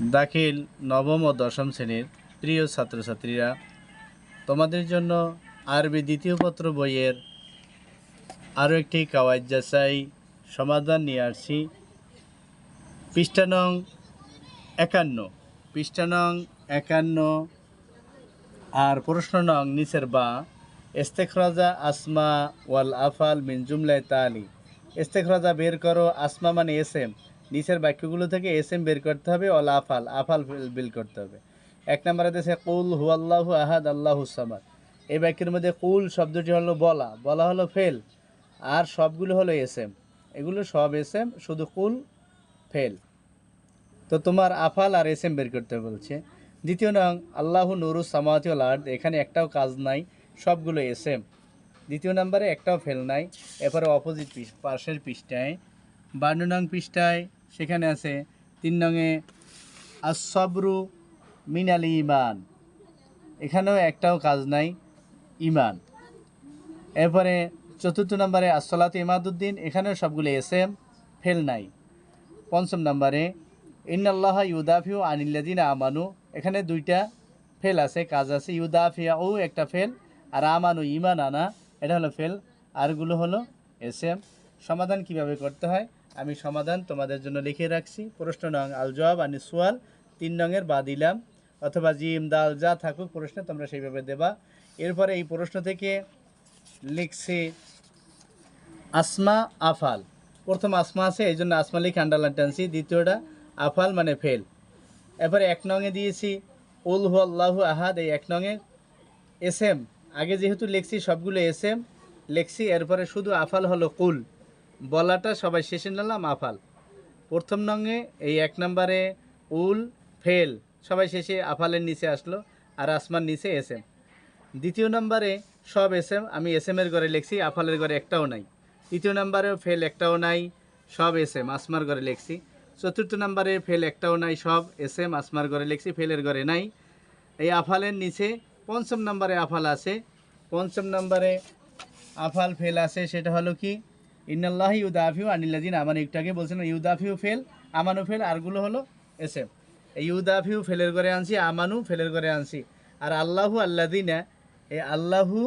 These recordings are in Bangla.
দাখিল নবম ও দশম শ্রেণির প্রিয় ছাত্রছাত্রীরা, তোমাদের জন্য আরবি দ্বিতীয় পত্র বইয়ের আরও একটি কাওয়াজ যাচাই সমাধান নিয়ে আসছি। পৃষ্ঠানং একান্ন। পৃষ্ঠানং একান্ন আর প্রশ্ন নং নিচের বা। ইস্তেখরাজা আসমা ওয়াল আফাল মিন জুমলায় তালি। ইস্তেখরাজা বের করো আসমা মানে এস এম। নিচের বাক্যগুলো থেকে এস এম বের করতে হবে, অল আফাল আফাল ফিল- বিল করতে হবে। এক নম্বরে দেশে কুল হু আল্লাহু আহাদ, আল্লাহু সামাদ। এই বাক্যের মধ্যে কুল শব্দটি হলো বলা বলা হলো ফেল, আর সবগুলো হলো এস এম এগুলো সব এস এম শুধু কুল, ফেল। তো তোমার আফাল আর এস এম বের করতে বলছে। দ্বিতীয় নং, আল্লাহু নুরু সামাওয়াতি ওয়াল আর্দ, এখানে একটাও কাজ নাই, সবগুলো এস এম দ্বিতীয় নম্বরে একটাও ফেল নাই, এরপরে অপোজিট পাশের পৃষ্ঠায়, বান্ন নং পৃষ্ঠায় সেখানে আছে তিন নংয়ে আসবরু মিনাল ইমান এখানেও একটাও কাজ নাই ইমান এরপরে চতুর্থ নম্বরে আসলাত ইমাদুদ্দিন, এখানেও সবগুলো এস এম ফেল নাই। পঞ্চম নম্বরে, ইন্নাল্লাহ ইউদাফিউ আনিল্লাদিন আমানু, এখানে দুইটা ফেল আছে, কাজ আছে ইউদাফিয়া ও একটা ফেল, আর আমানু ইমান আনা, এটা হলো ফেল। আরগুলো হলো এস এম সমাধান কীভাবে করতে হয়? আমি সমাধান তোমাদের জন্য লিখে রাখছি। প্রশ্ন নং আল জবাব আনি সোয়াল তিন নংয়ের বা দিলাম, অথবা জিম, দাল, যা থাকুক প্রশ্ন তোমরা সেইভাবে দেবা। এরপরে এই প্রশ্ন থেকে লিখছি, আসমা, আফাল। প্রথম আসমা আছে, এই জন্য আসমা লিখে আন্ডারলাইন টানছি। দ্বিতীয়টা, আফাল মানে ফেল। এরপরে এক নঙে দিয়েছি, উল হু আল্লাহু আহাদ, এই এক নঙে এস এম, আগে যেহেতু লিখছি সবগুলো এস এম, লিখছি, এরপরে শুধু আফাল হলো কুল। বলাটা সবাই শেষে নিলাম, আফাল। প্রথম নঙে এই এক নম্বরে উল, ফেল, সবাই শেষে আফালের নিচে আসলো আর আসমান নিচে এস এম দ্বিতীয় নম্বরে সব এস এম আমি এস এমের ঘরে লিখছি, আফালের ঘরে একটাও নাই। তৃতীয় নম্বরেও ফেল একটাও নাই, সব এস এম আসমার ঘরে লিখছি। চতুর্থ নম্বরে ফেল একটাও নাই, সব এস এম আসমার ঘরে লিখছি, ফেলের ঘরে নাই। এই আফালের নিচে পঞ্চম নম্বরে আফাল আছে। পঞ্চম নম্বরে আফাল, ফেল আছে, সেটা হলো কি? ইন্নাল্লাহ ইউদাফিউ আনিল্লাদিন আমার একটু আগে বলছেন ইউদাফিউ ফেল, আমানু ফেল, আরগুলো হলো এস এম এই ইউদাফিউ ফেলের ঘরে আনছি, আমানু ফেলের ঘরে আনছি। আর আল্লাহু আল্লাদিনা এই আল্লাহু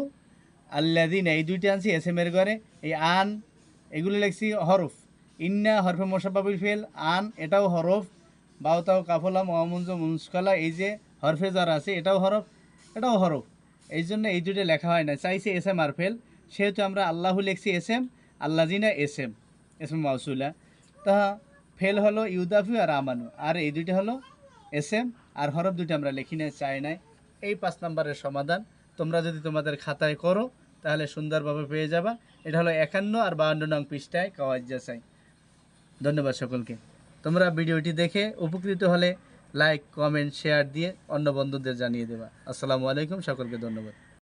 আল্লাদিনা এই দুইটা আনছি এস এম এর ঘরে, এই আন, এগুলো লিখছি হরফ। ইন্না হরফে মোসাবাবিল ফেল, আন, এটাও হরফ। বাউতাও কাফলা মহামুঞ্জ মুন্সকালা, এই যে হরফে যার আছে, এটাও হরফ এটাও হরফ। এই জন্য এই দুটো লেখা হয় না, চাইছে এস এম আর ফেল। সেহেতু আমরা আল্লাহু লিখছি এস এম আল্লাজিনা এস এম এস এম মাউসুলা তা ফেল হলো ইউদাফি আর আমানু, আর এই দুইটা হলো এস এম আর হরফ দুটো আমরা লিখি না চাই নাই। এই পাঁচ নম্বরের সমাধান, তোমরা যদি তোমাদের খাতায় করো, তাহলে সুন্দরভাবে পেয়ে যাবা। এটা হলো একান্ন আর বাহান্ন নং পৃষ্ঠায় কাওয়াজ যাচাই। ধন্যবাদ সকলকে। তোমরা ভিডিওটি দেখে উপকৃত হলে লাইক, কমেন্ট, শেয়ার দিয়ে অন্য বন্ধুদের জানিয়ে দেবা। আসসালামু আলাইকুম, সকলকে ধন্যবাদ।